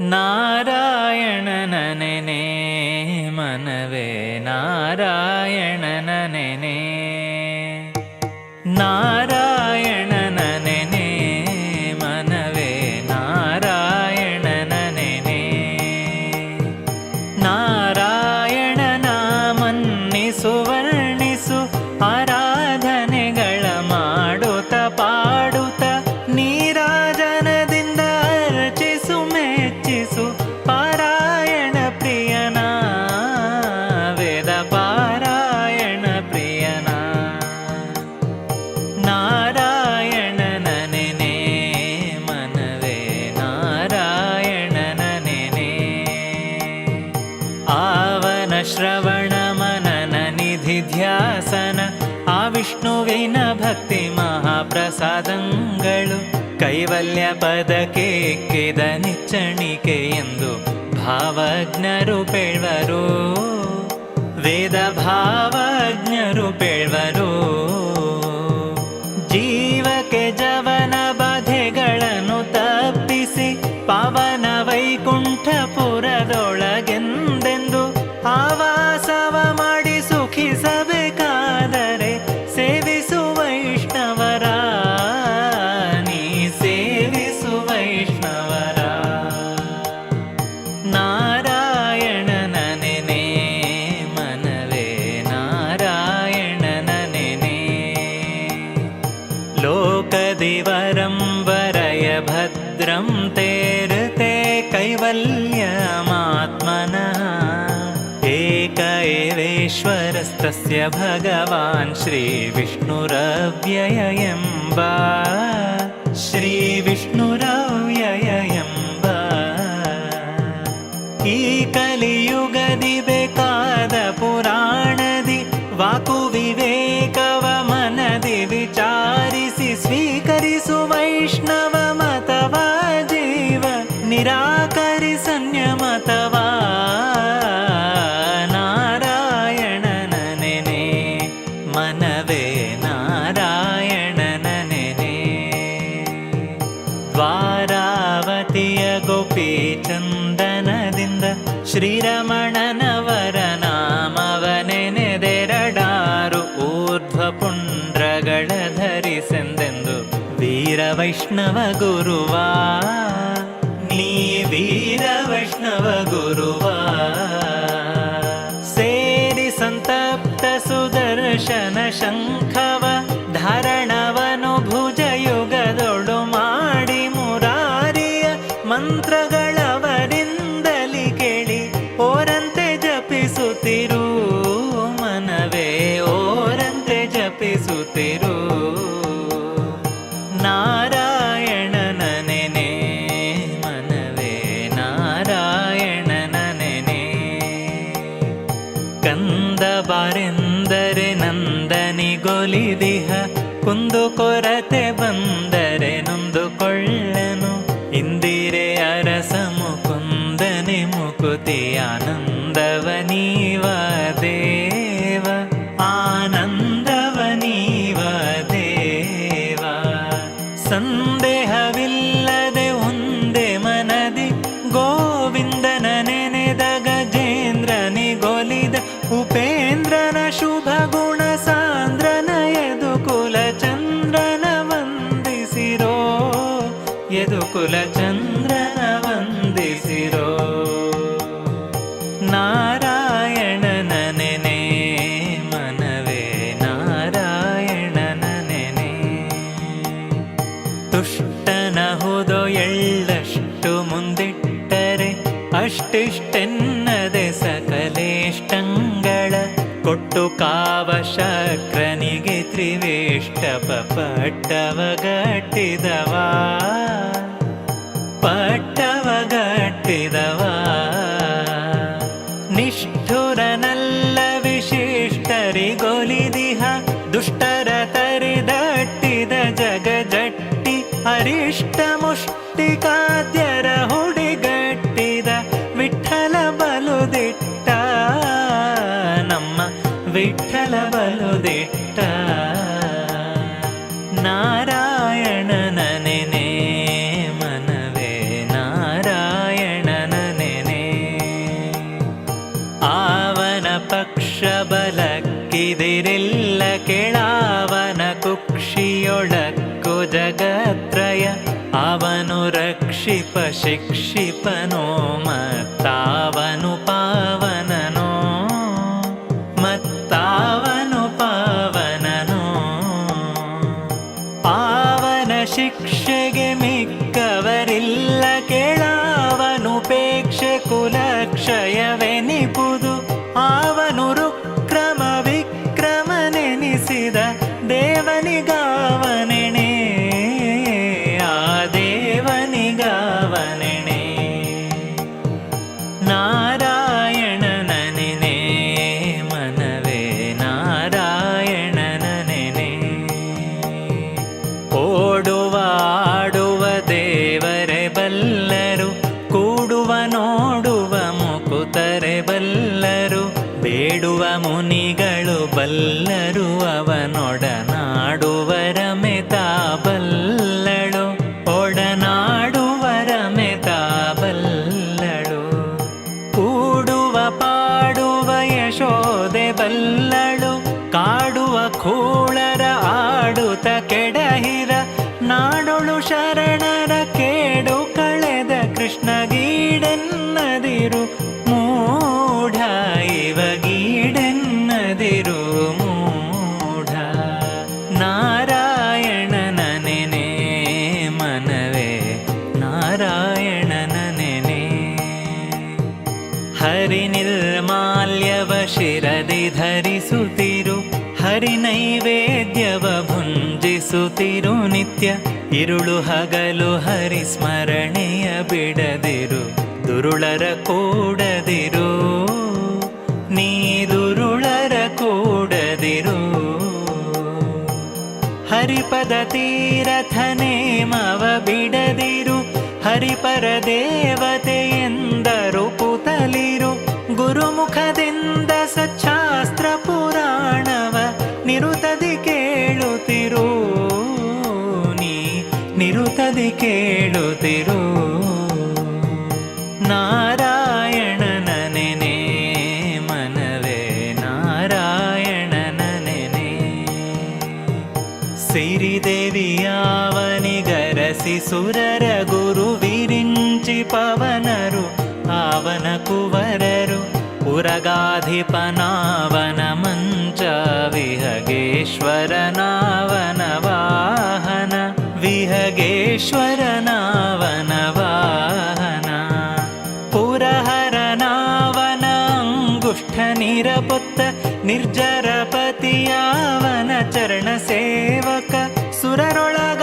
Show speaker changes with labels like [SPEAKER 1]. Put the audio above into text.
[SPEAKER 1] ನಾರಾಯಣನ ನೆನೆ ಮನವೇ ನಾರಾಯಣನ ನಿಧಿ ಧ್ಯಾಸನ, ಆ ವಿಷ್ಣುವಿನ ಭಕ್ತಿ ಮಹಾಪ್ರಸಾದಂಗಳು ಕೈವಲ್ಯ ಪದಕ್ಕೆ ಕೆದ ನಿಚ್ಚಣಿಕೆ ಎಂದು ಭಾವಜ್ಞರು ಪೇಳ್ವರು. ವೇದ ಭಾವಜ್ಞರು ಪೇಳ್ವರು. कैवल्यमात्मनः। एक एवेश्वरस्तस्य भगवान् श्रीविष्णुरव्ययम्ब कलियु ನಿರಾಕರಿ ಸಂಯಮತವ? ನಾರಾಯಣನ ನೆನೆ ಮನವೇ ನಾರಾಯಣನ ದ್ವಾರಾವತಿಯ ಗೋಪಿ ಚಂದನದಿಂದ ಶ್ರೀರಮಣನವರ ನಾಮವನೆನೆದೆರಡಾರು ಊರ್ಧ್ವ ಪುಂಡ್ರಗಳ ಧರಿಸೆಂದೆಂದು ವೀರ ವೈಷ್ಣವ ಗುರುವ. वीरवैष्णव गुरुवा सेरि सन्तप्त सुदर्शन शङ्ख ನಂದನಿಗೊಲಿದಿಹ ಕುಂದು ಕೊರತೆ ಬಂದರೆ ನೊಂದುಕೊಳ್ಳನು. ಇಂದಿರೆ ಅರಸ ಮುಕುಂದನೆ ಮುಕುತಿ ಆನಂದವ ನೀವ ದೇವ. ಆನಂದವ ನೀವ ದೇವ. ಸಂದೇಹವಿಲ್ಲದೆ ಒಂದೇ ಮನದಿ. ಗೋವಿಂದನ ನೆನೆದ ಗಜೇಂದ್ರನಿಗೊಲಿದ ಉಪೇಂದ್ರನ ಶುಭ ಗುಣ ಕಾವಶಕ್ರನಿಗೆ ತ್ರಿವೇಷ್ಟಪ ಪಟ್ಟವ ಗಟ್ಟಿದವ ನಿಷ್ಠುರನಲ್ಲ ವಿಶಿಷ್ಟರಿಗೊಲಿದಿಹ ದುಷ್ಟರ ತರಿದಟ್ಟಿದ ಜಗಜಟ್ಟಿ ಅರಿಷ್ಟ ಪ್ರಬಲಕ್ಕಿದಿರಿಲ್ಲ ಕೆಳಾವನ ಕುಕ್ಷಿಯೊಳಕ್ಕು ಜಗತ್ರಯ. ಅವನು ರಕ್ಷಿಪ ಶಿಕ್ಷಿಪನೋ ಮತ್ತಾವನು ಪಾವನ దేవనిగావన ನಾರಾಯಣನ ನೆನೆ ಮನವೇ, ನಾರಾಯಣನ ನೆನೆ. ಹರಿ ನಿರ್ಮಾಲ್ಯವ ಶಿರದಿ ಧರಿಸುತ್ತಿರು, ಹರಿ ನೈವೇದ್ಯವ ಭುಂಜಿಸುತ್ತಿರು ನಿತ್ಯ. ಇರುಳು ಹಗಲು ಹರಿ ಸ್ಮರಣೆಯ ಬಿಡದಿರು. ದುರುಳರ ಕೂಡದಿರು. ನೀ ದುರುಳರ ಕೂಡದಿರು. ಹರಿಪದ ತೀರಥನೇಮವ ಬಿಡದಿರು. ಹರಿಪರ ದೇವತೆ ಎಂದರು ಪುತಲಿರು. ಗುರುಮುಖದಿಂದ ಸಚ್ಛಾಸ್ತ್ರ ಪುರಾಣವ ನಿರುತದಿ ಕೇಳುತ್ತಿರು. ನೀ ನಿರುತದಿ ಕೇಳುತ್ತಿರು. नारायणननि मनवे नारायणननि ने श्रीदेवि यावनि गरसि सुर गुरुविरिञ्चि पवनरु आवन कुवररु पुरगाधिपनावन मञ्च विहगेश्वरनावनवाहन विहगेश्वर न ಅಂಗುಷ್ಠ ನಿರಪುತ್ತ ನಿರ್ಜರಪತಿಯಾವನ ಚರಣ ಸೇವಕ ಸುರರೊಳಗ